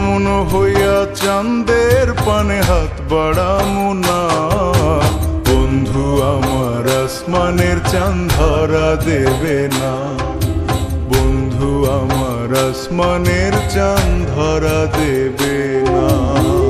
বামন হইয়া চান্দের পানে হাত বাড়ামু না? বন্ধু, আমার আসমানের চান্ধারা দেবে না। বন্ধু, আমার আসমানের চাঁদ ধরা দেবে না।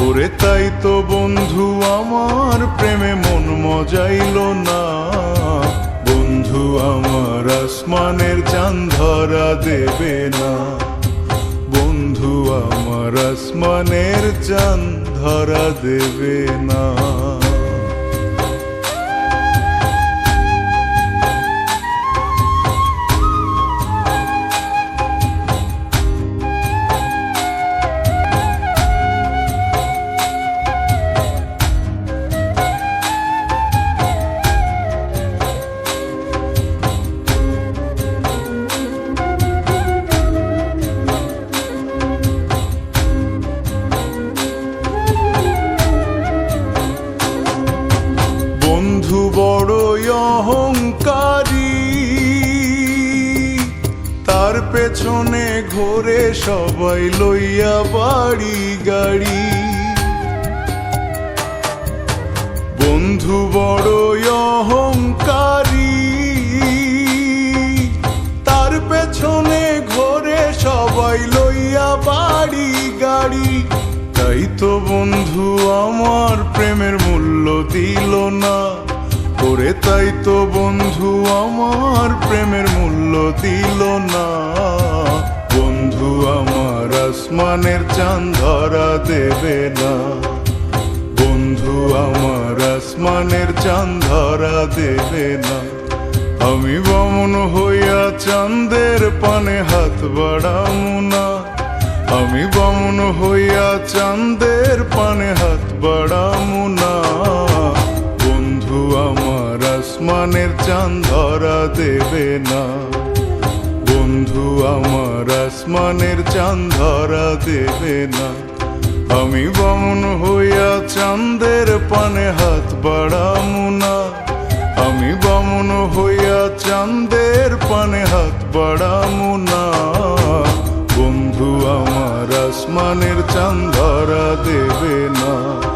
ওরে তাই তো বন্ধু, আমার প্রেমে মন মজাইল না। বন্ধু, আমার আসমানের চাঁদ ধরা দেবে না। বন্ধু, আমার আসমানের চাঁদ ধরা দেবে না। অহংকারী। তার পেছনে ঘোরে সবাই লইয়া বাড়ি গাড়ি। বন্ধু বড়ই অহংকারী। তার পেছনে ঘোরে সবাই লইয়া বাড়ি গাড়ি। তাই তো বন্ধু, আমার প্রেমের মূল্য দিল না। ওরে তাই তো বন্ধু আমার প্রেমের মূল্য দিল না। বন্ধু আমার আসমানের চাঁদ ধরা দেবে না। বন্ধু আমার আসমানের চাঁদ ধরা দেবে না। আমি বামন হইয়া চাঁদের পানে হাত বাড়ামু না। আমি বামন হইয়া চাঁদের আসমানের চাঁদ দেবে না। বন্ধু, আমার আসমানের চাঁদ দেবে না। আমি বামন হইয়া চাঁদের পানে হাত বাড়ামু না। আমি বামন হইয়া চাঁদের পানে হাত বাড়ামু না। বন্ধু, আমার আসমানের চাঁদ দেবে না।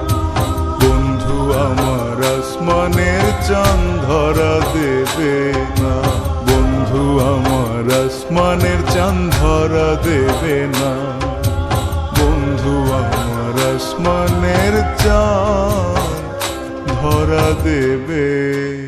চাঁদ ধরা দেবে না। বন্ধু, আমার আসমানের চান ধরা দেবে না। বন্ধু, আমার আসমানের চান ধরা দেবে।